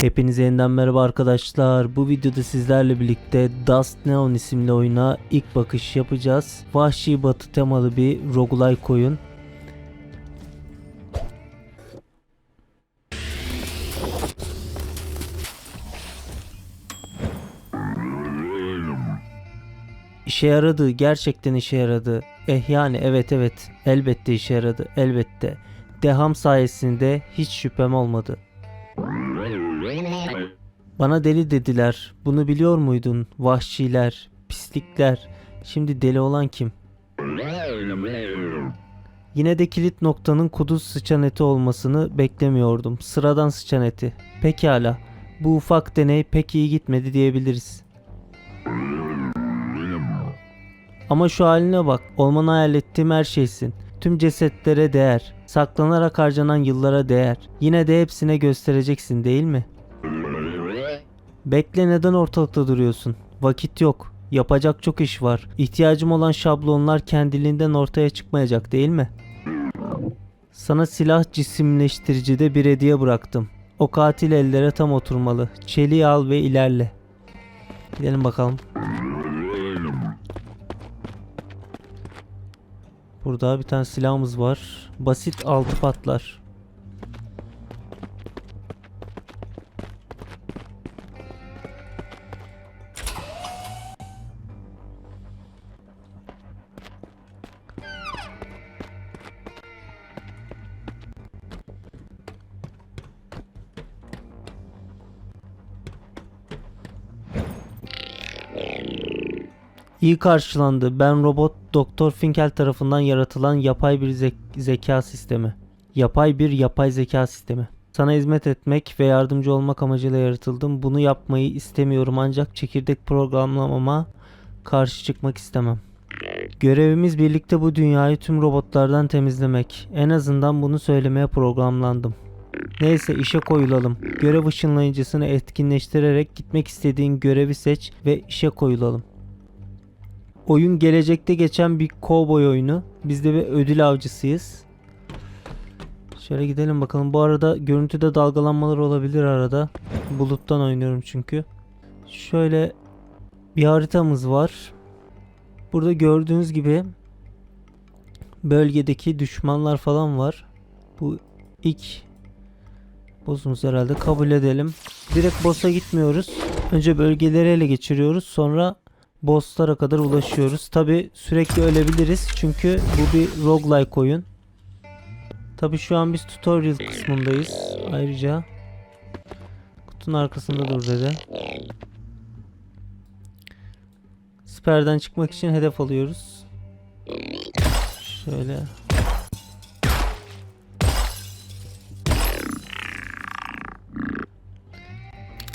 Hepinize yeniden merhaba arkadaşlar. Bu videoda sizlerle birlikte Dust Neon isimli oyuna ilk bakış yapacağız. Vahşi batı temalı bir roguelike oyun. İşe yaradı. Gerçekten işe yaradı. Eh yani evet evet. Elbette işe yaradı. Elbette. Deham sayesinde hiç şüphem olmadı. Bana deli dediler. Bunu biliyor muydun? Vahşiler, pislikler. Şimdi deli olan kim? Yine de kilit noktanın kuduz sıçan eti olmasını beklemiyordum. Sıradan sıçan eti. Pekala. Bu ufak deney pek iyi gitmedi diyebiliriz. Ama şu haline bak. Olmanı hayal ettiğim her şeysin. Tüm cesetlere değer. Saklanarak harcanan yıllara değer. Yine de hepsine göstereceksin değil mi? Bekle neden ortalıkta duruyorsun? Vakit yok. Yapacak çok iş var. İhtiyacım olan şablonlar kendiliğinden ortaya çıkmayacak değil mi? Sana silah cisimleştiricide bir hediye bıraktım. O katil ellere tam oturmalı. Çeliği al ve ilerle. Gidelim bakalım. Burada bir tane silahımız var. Basit altı patlar. İyi karşılandı. Ben robot Doktor Finkel tarafından yaratılan yapay bir zek- zeka sistemi. Yapay bir yapay zeka sistemi. Sana hizmet etmek ve yardımcı olmak amacıyla yaratıldım. Bunu yapmayı istemiyorum ancak çekirdek programlamama karşı çıkmak istemem. Görevimiz birlikte bu dünyayı tüm robotlardan temizlemek. En azından bunu söylemeye programlandım. Neyse işe koyulalım. Görev ışınlayıcısını etkinleştirerek gitmek istediğin görevi seç ve işe koyulalım. Oyun gelecekte geçen bir kovboy oyunu. Biz de bir ödül avcısıyız. Şöyle gidelim bakalım. Bu arada görüntüde dalgalanmalar olabilir arada. Buluttan oynuyorum çünkü. Şöyle bir haritamız var. Burada gördüğünüz gibi bölgedeki düşmanlar falan var. Bu ilk boss'umuz herhalde. Kabul edelim. Direkt boss'a gitmiyoruz. Önce bölgeleri ele geçiriyoruz. Sonra bosslara kadar ulaşıyoruz. Tabi sürekli ölebiliriz çünkü bu bir roguelike oyun. Tabi şu an biz tutorial kısmındayız. Ayrıca kutunun arkasında dur dedi. Siperden çıkmak için hedef alıyoruz. Şöyle.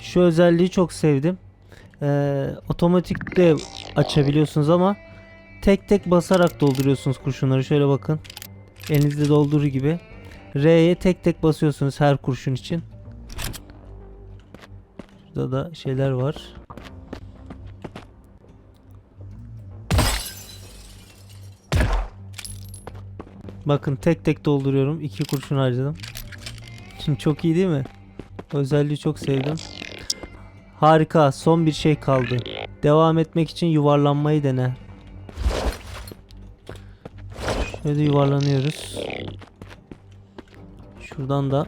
Şu özelliği çok sevdim e, otomatik de açabiliyorsunuz ama tek tek basarak dolduruyorsunuz kurşunları. Şöyle bakın. Elinizde doldurur gibi. R'ye tek tek basıyorsunuz her kurşun için. Şurada da şeyler var. Bakın tek tek dolduruyorum. iki kurşun harcadım. Şimdi çok iyi değil mi? Özelliği çok sevdim. Harika. Son bir şey kaldı. Devam etmek için yuvarlanmayı dene. Şöyle yuvarlanıyoruz. Şuradan da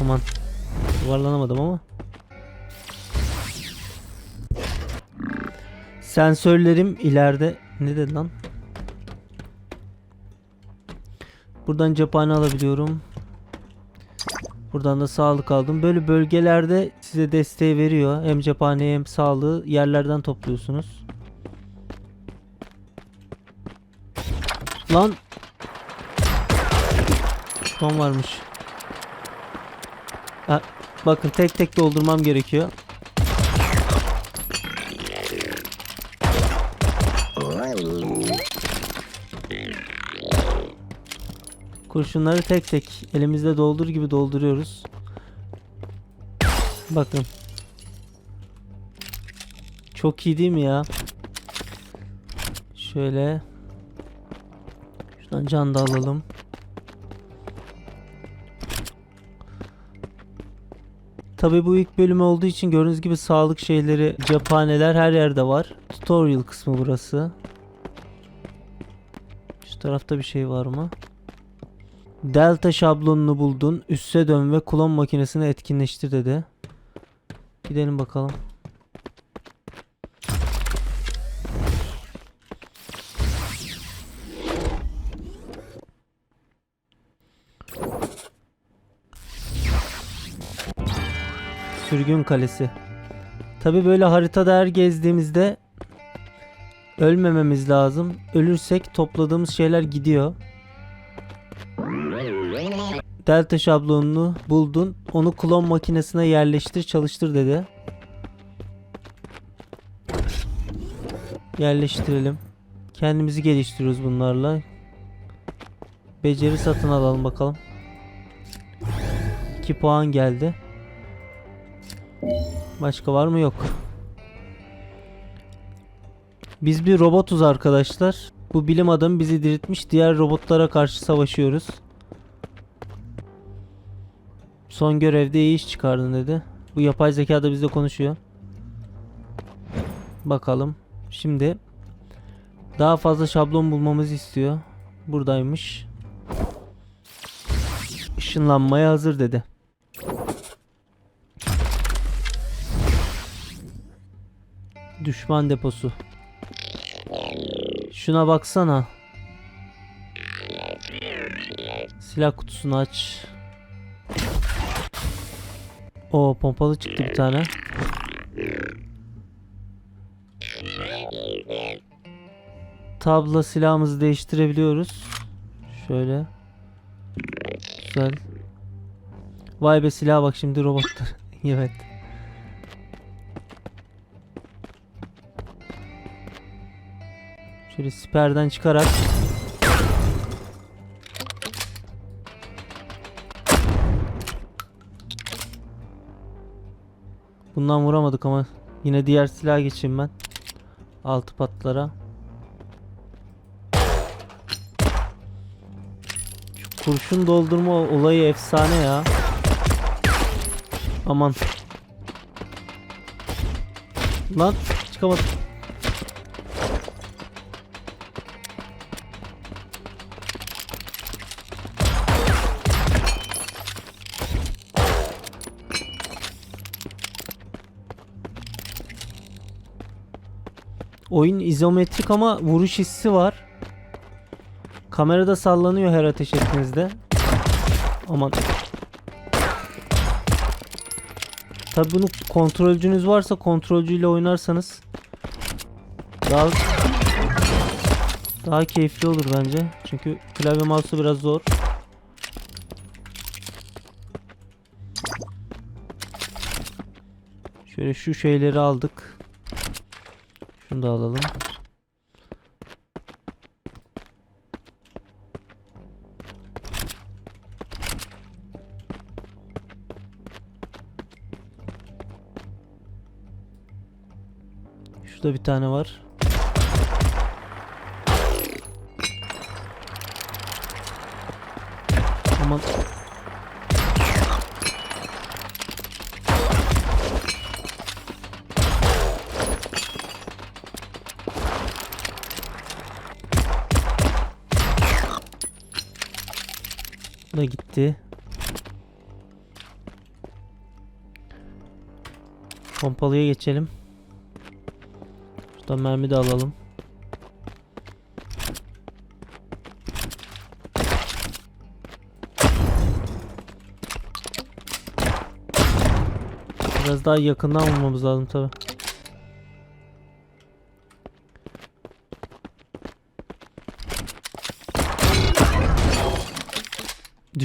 Aman yuvarlanamadım ama Sensörlerim ileride ne dedi lan? Buradan cephane alabiliyorum. Buradan da sağlık aldım. Böyle bölgelerde size desteği veriyor. Hem cephaneyi hem sağlığı yerlerden topluyorsunuz. Lan. Son varmış. Ha, bakın tek tek doldurmam gerekiyor. Kurşunları tek tek elimizde doldur gibi dolduruyoruz. Bakın. Çok iyi değil mi ya? Şöyle. Şuradan can da alalım. Tabi bu ilk bölümü olduğu için gördüğünüz gibi sağlık şeyleri, cephaneler her yerde var. Tutorial kısmı burası. Şu tarafta bir şey var mı? Delta şablonunu buldun. Üsse dön ve klon makinesini etkinleştir dedi. Gidelim bakalım. Sürgün Kalesi. Tabi böyle haritada her gezdiğimizde ölmememiz lazım. Ölürsek topladığımız şeyler gidiyor. Delta şablonunu buldun. Onu klon makinesine yerleştir çalıştır dedi. Yerleştirelim. Kendimizi geliştiriyoruz bunlarla. Beceri satın alalım bakalım. 2 puan geldi. Başka var mı? Yok. Biz bir robotuz arkadaşlar. Bu bilim adamı bizi diriltmiş. Diğer robotlara karşı savaşıyoruz. Son görevde iyi iş çıkardın dedi. Bu yapay zeka da bizle konuşuyor. Bakalım. Şimdi daha fazla şablon bulmamızı istiyor. Buradaymış. Işınlanmaya hazır dedi. Düşman deposu. Şuna baksana. Silah kutusunu aç. O pompalı çıktı bir tane. Tabla silahımızı değiştirebiliyoruz. Şöyle. Güzel. Vay be silah bak şimdi robotlar. evet. Şöyle siperden çıkarak Bundan vuramadık ama yine diğer silaha geçeyim ben. Altı patlara. Şu kurşun doldurma olayı efsane ya. Aman. Lan çıkamadım. Oyun izometrik ama vuruş hissi var. Kamerada sallanıyor her ateş ettiğinizde. Aman. Tabi bunu kontrolcünüz varsa kontrolcüyle oynarsanız daha daha keyifli olur bence. Çünkü klavye mouse'u biraz zor. Şöyle şu şeyleri aldık. Şunu da alalım. Şurada bir tane var. Aman. Da gitti. Pompalıya geçelim. Şuradan mermi de alalım. Biraz daha yakından vurmamız lazım tabi.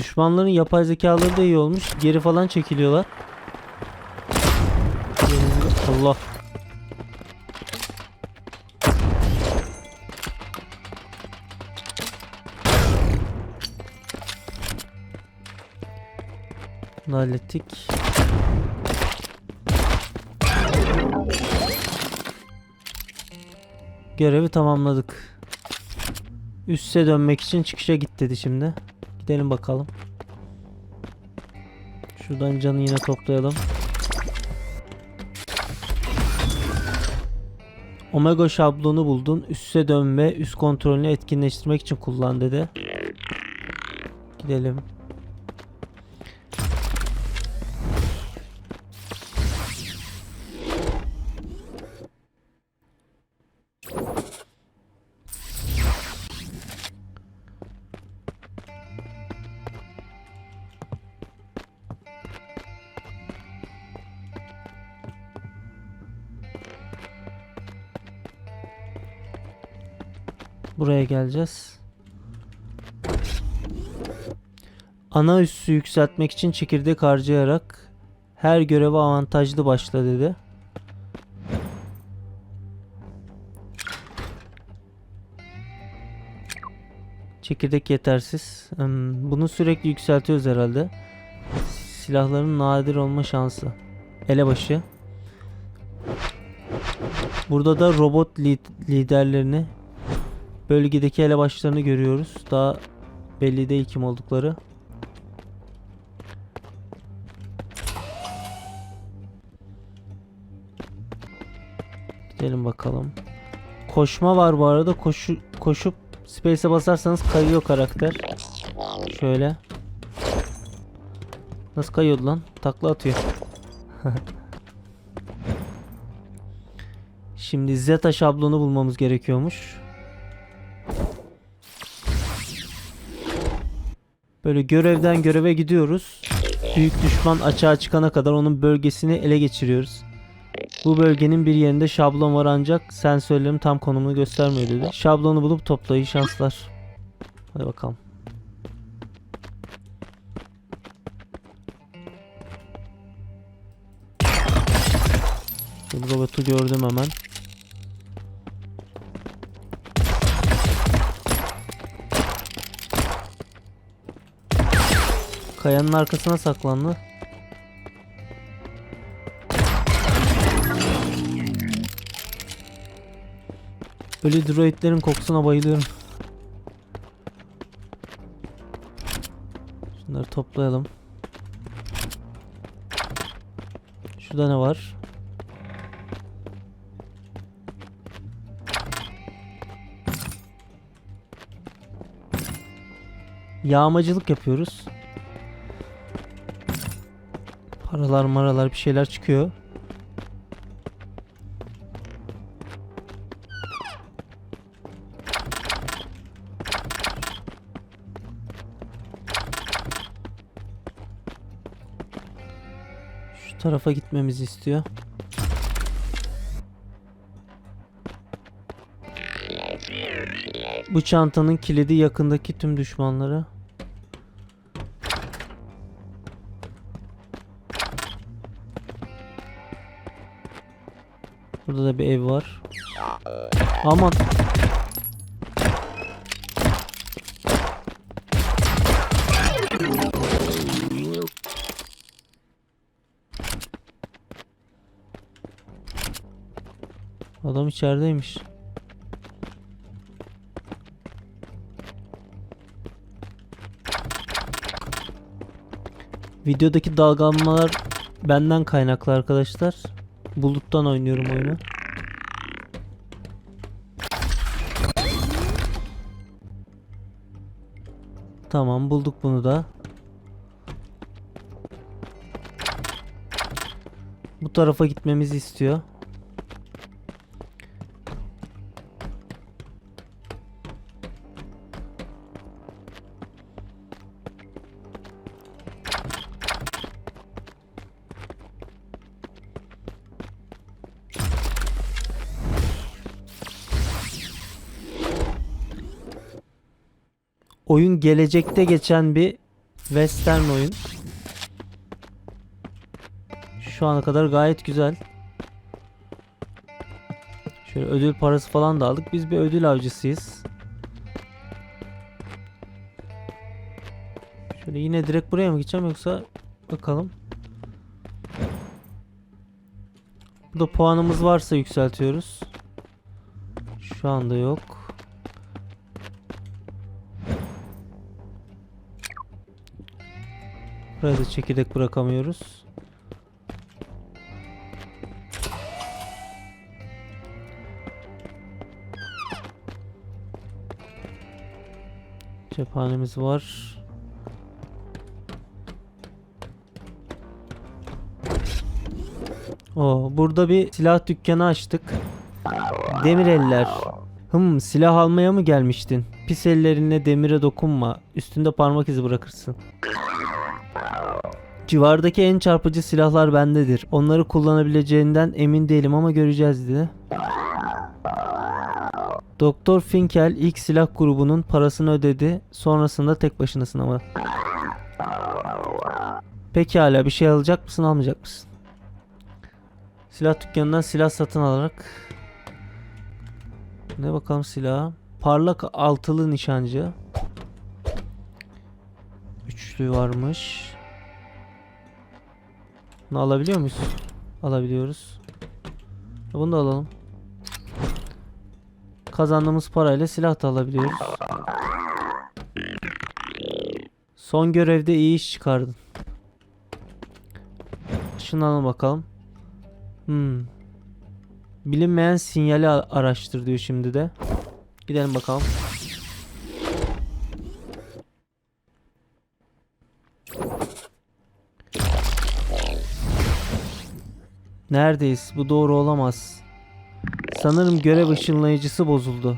Düşmanların yapay zekaları da iyi olmuş. Geri falan çekiliyorlar. Allah. Bunu hallettik. Görevi tamamladık. Üste dönmek için çıkışa git dedi şimdi. Toplayalım bakalım. Şuradan canı yine toplayalım. Omega şablonu buldun. Üste dönme, üst kontrolünü etkinleştirmek için kullan dedi. Gidelim. Geleceğiz. Ana üssü yükseltmek için çekirdek harcayarak her göreve avantajlı başla dedi. Çekirdek yetersiz. Hmm, bunu sürekli yükseltiyoruz herhalde. Silahların nadir olma şansı. Elebaşı. Burada da robot lid- liderlerini Bölgedeki elebaşlarını görüyoruz. Daha belli değil kim oldukları. Gidelim bakalım. Koşma var bu arada. Koşu, koşup space'e basarsanız kayıyor karakter. Şöyle. Nasıl kayıyordu lan? Takla atıyor. Şimdi Zeta şablonu bulmamız gerekiyormuş. Böyle görevden göreve gidiyoruz. Büyük düşman açığa çıkana kadar onun bölgesini ele geçiriyoruz. Bu bölgenin bir yerinde şablon var ancak sensörlerim tam konumunu göstermiyor dedi. Şablonu bulup toplayın şanslar. Hadi bakalım. Bu robotu gördüm hemen. Kayanın arkasına saklandı. Ölü droidlerin kokusuna bayılıyorum. Şunları toplayalım. Şurada ne var? Yağmacılık yapıyoruz. Paralar maralar bir şeyler çıkıyor. Şu tarafa gitmemizi istiyor. Bu çantanın kilidi yakındaki tüm düşmanlara. Burada da bir ev var. Aman. Adam içerideymiş. Videodaki dalgalanmalar benden kaynaklı arkadaşlar. Buluttan oynuyorum oyunu. Tamam bulduk bunu da. Bu tarafa gitmemizi istiyor. Oyun gelecekte geçen bir western oyun. Şu ana kadar gayet güzel. Şöyle ödül parası falan da aldık. Biz bir ödül avcısıyız. Şöyle yine direkt buraya mı gideceğim yoksa bakalım. Burada puanımız varsa yükseltiyoruz. Şu anda yok. Buraya çekirdek bırakamıyoruz. Cephanemiz var. Oo, burada bir silah dükkanı açtık. Demir eller. Hım silah almaya mı gelmiştin? Pis ellerinle demire dokunma. Üstünde parmak izi bırakırsın. Civardaki en çarpıcı silahlar bendedir. Onları kullanabileceğinden emin değilim ama göreceğiz dedi. Doktor Finkel ilk silah grubunun parasını ödedi. Sonrasında tek başınasın ama. Pekala bir şey alacak mısın almayacak mısın? Silah dükkanından silah satın alarak ne bakalım silah? Parlak altılı nişancı. Üçlü varmış. Bunu alabiliyor muyuz? Alabiliyoruz. Bunu da alalım. Kazandığımız parayla silah da alabiliyoruz. Son görevde iyi iş çıkardın. Şunu alalım bakalım. Hmm. Bilinmeyen sinyali araştır diyor şimdi de. Gidelim bakalım. Neredeyiz? Bu doğru olamaz. Sanırım görev ışınlayıcısı bozuldu.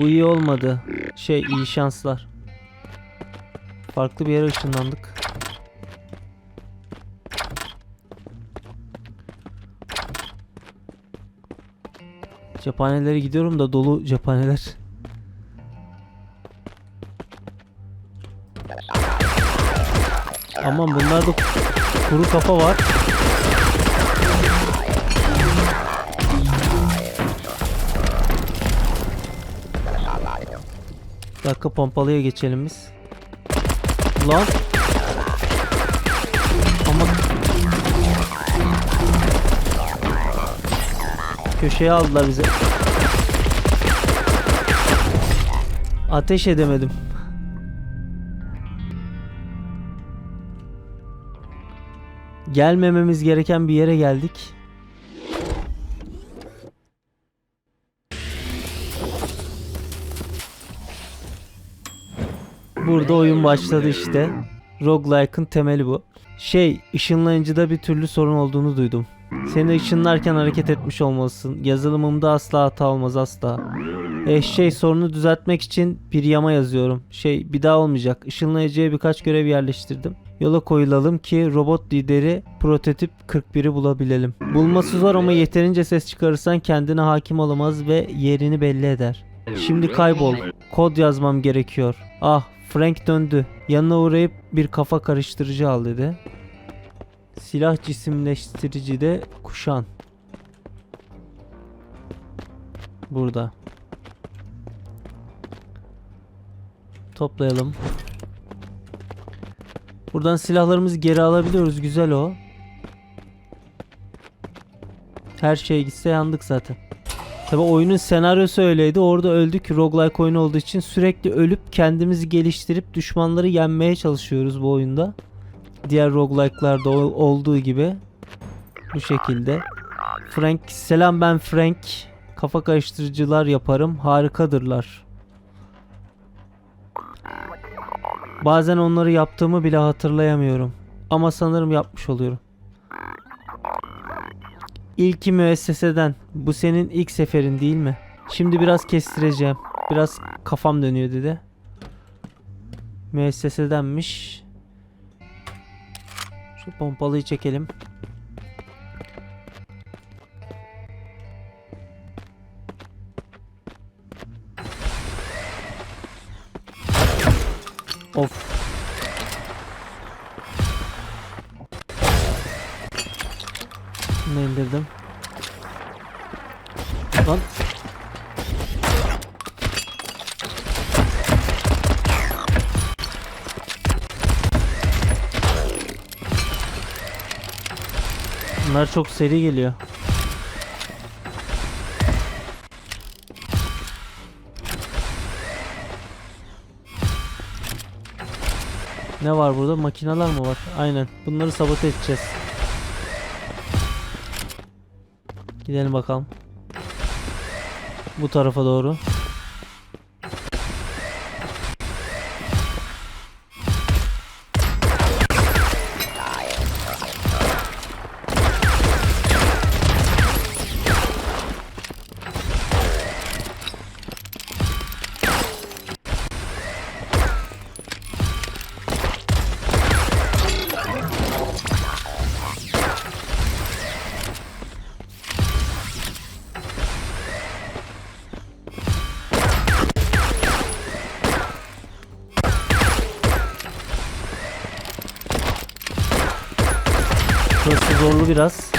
Bu iyi olmadı. Şey iyi şanslar. Farklı bir yere ışınlandık. Cephanelere gidiyorum da dolu cephaneler. Aman bunlarda kuru kafa var. Bir dakika pompalıya geçelim biz. Lan. Ama köşeye aldılar bizi. Ateş edemedim. Gelmememiz gereken bir yere geldik. Burada oyun başladı işte. Roguelike'ın temeli bu. Şey, ışınlayıcıda bir türlü sorun olduğunu duydum. Seni ışınlarken hareket etmiş olmalısın. Yazılımımda asla hata olmaz asla. E şey sorunu düzeltmek için bir yama yazıyorum. Şey bir daha olmayacak. Işınlayıcıya birkaç görev yerleştirdim. Yola koyulalım ki robot lideri prototip 41'i bulabilelim. Bulması zor ama yeterince ses çıkarırsan kendine hakim olamaz ve yerini belli eder. Şimdi kaybol. Kod yazmam gerekiyor. Ah Frank döndü. Yanına uğrayıp bir kafa karıştırıcı al dedi. Silah cisimleştirici de kuşan. Burada. Toplayalım. Buradan silahlarımızı geri alabiliyoruz. Güzel o. Her şey gitse yandık zaten. Tabi oyunun senaryosu öyleydi. Orada öldük. Roguelike oyunu olduğu için sürekli ölüp kendimizi geliştirip düşmanları yenmeye çalışıyoruz bu oyunda. Diğer roguelike'larda ol- olduğu gibi. Bu şekilde. Frank selam ben Frank. Kafa karıştırıcılar yaparım. Harikadırlar. Bazen onları yaptığımı bile hatırlayamıyorum. Ama sanırım yapmış oluyorum. İlki müesseseden. Bu senin ilk seferin değil mi? Şimdi biraz kestireceğim. Biraz kafam dönüyor dedi. Müessesedenmiş. Şu pompalıyı çekelim. Of. İndirdim. Lan. Bunlar çok seri geliyor. Ne var burada? Makineler mi var? Aynen. Bunları sabote edeceğiz. Gidelim bakalım. Bu tarafa doğru. Biraz.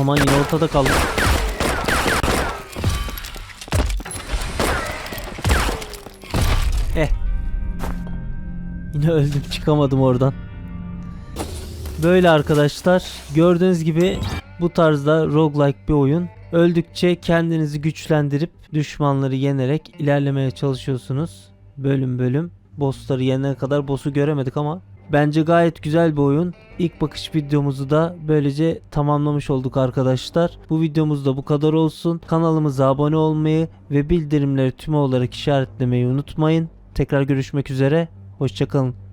Aman yine ortada kaldım. Eh. Yine öldüm çıkamadım oradan. Böyle arkadaşlar gördüğünüz gibi bu tarzda roguelike bir oyun. Öldükçe kendinizi güçlendirip düşmanları yenerek ilerlemeye çalışıyorsunuz. Bölüm bölüm. Bossları yenene kadar boss'u göremedik ama bence gayet güzel bir oyun. İlk bakış videomuzu da böylece tamamlamış olduk arkadaşlar. Bu videomuz da bu kadar olsun. Kanalımıza abone olmayı ve bildirimleri tüm olarak işaretlemeyi unutmayın. Tekrar görüşmek üzere. Hoşçakalın.